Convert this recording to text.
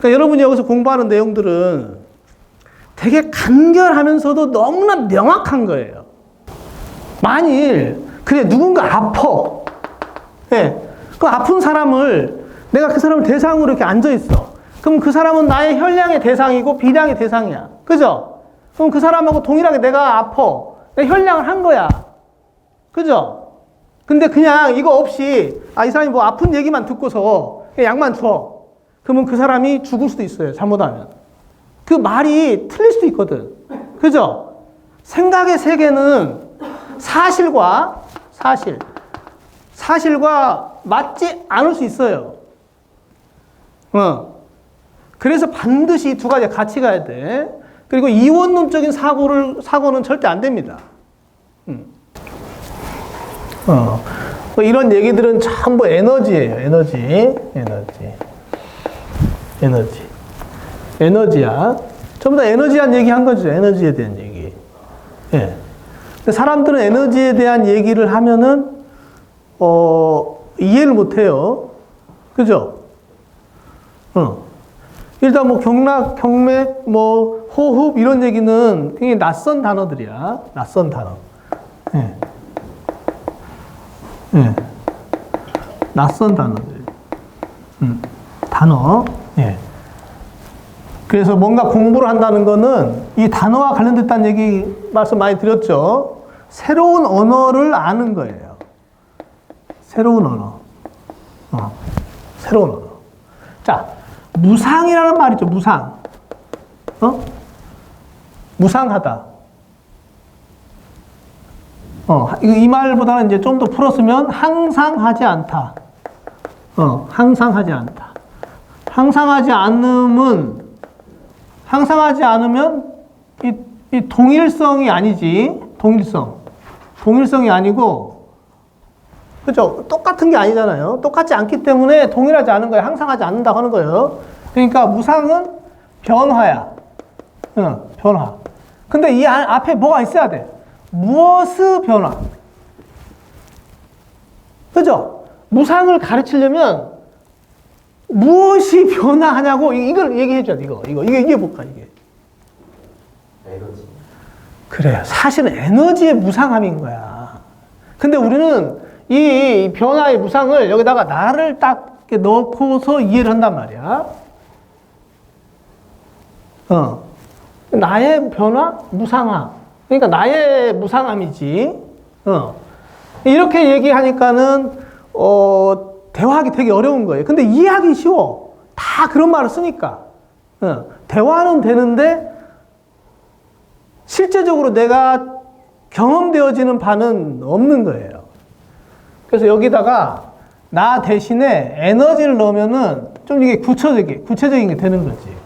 그러니까 여러분이 여기서 공부하는 내용들은 되게 간결하면서도 너무나 명확한 거예요. 만일 그래 누군가 아파, 예, 그 아픈 사람을 내가 그 사람을 대상으로 이렇게 앉아 있어. 그럼 그 사람은 나의 혈량의 대상이고 비량의 대상이야. 그죠? 그럼 그 사람하고 동일하게 내가 아파. 내가 혈량을 한 거야. 그죠? 근데 그냥 이거 없이, 아, 이 사람이 뭐 아픈 얘기만 듣고서 약만 줘. 그러면 그 사람이 죽을 수도 있어요. 잘못하면. 그 말이 틀릴 수도 있거든. 그죠? 생각의 세계는 사실과 사실, 사실과 맞지 않을 수 있어요. 어. 그래서 반드시 두 가지 같이 가야 돼. 그리고 이원론적인 사고를, 사고는 절대 안 됩니다. 음. 어. 뭐 이런 얘기들은 전부 에너지예요. 에너지. 에너지. 에너지. 에너지야. 전부 다 에너지한 얘기 한 거죠. 에너지에 대한 얘기. 예. 사람들은 에너지에 대한 얘기를 하면은, 어, 이해를 못 해요. 그죠? 어. 일단 뭐 경락, 경맥, 뭐 호흡 이런 얘기는 굉장히 낯선 단어들이야. 낯선 단어. 예. 예. 낯선 단어들. 음. 단어. 예. 그래서 뭔가 공부를 한다는 거는 이 단어와 관련됐다는 얘기 말씀 많이 드렸죠. 새로운 언어를 아는 거예요. 새로운 언어. 어. 새로운 언어. 자, 무상이라는 말이죠. 무상. 어? 무상하다. 어, 이 말보다는 이제 좀 더 풀었으면 항상 하지 않다. 어, 항상 하지 않다. 항상 하지 않음은, 항상 하지 않으면 이, 이 동일성이 아니지. 동일성. 동일성이 아니고, 그죠? 똑같은 게 아니잖아요. 똑같지 않기 때문에 동일하지 않은 거예요. 항상 하지 않는다고 하는 거예요. 그러니까 무상은 변화야. 응, 변화. 근데 이 안- 앞에 뭐가 있어야 돼? 무엇의 변화? 그죠? 무상을 가르치려면 무 엇이 변화하냐고 이- 이걸 얘기해 줘야 돼. 이거 이거 이게 이게 뭘까 이게? 에너지. 그래. 사실은 에너지의 무상함인 거야. 근데 우리는 이 변화의 무상을 여기다가 나를 딱 넣고서 이해를 한단 말이야. 어. 나의 변화? 무상함. 그러니까 나의 무상함이지. 어. 이렇게 얘기하니까는, 어, 대화하기 되게 어려운 거예요. 근데 이해하기 쉬워. 다 그런 말을 쓰니까. 어. 대화는 되는데, 실제적으로 내가 경험되어지는 바는 없는 거예요. 그래서 여기다가 나 대신에 에너지를 넣으면은 좀 이게 구체적인, 구체적인 게 되는 거지.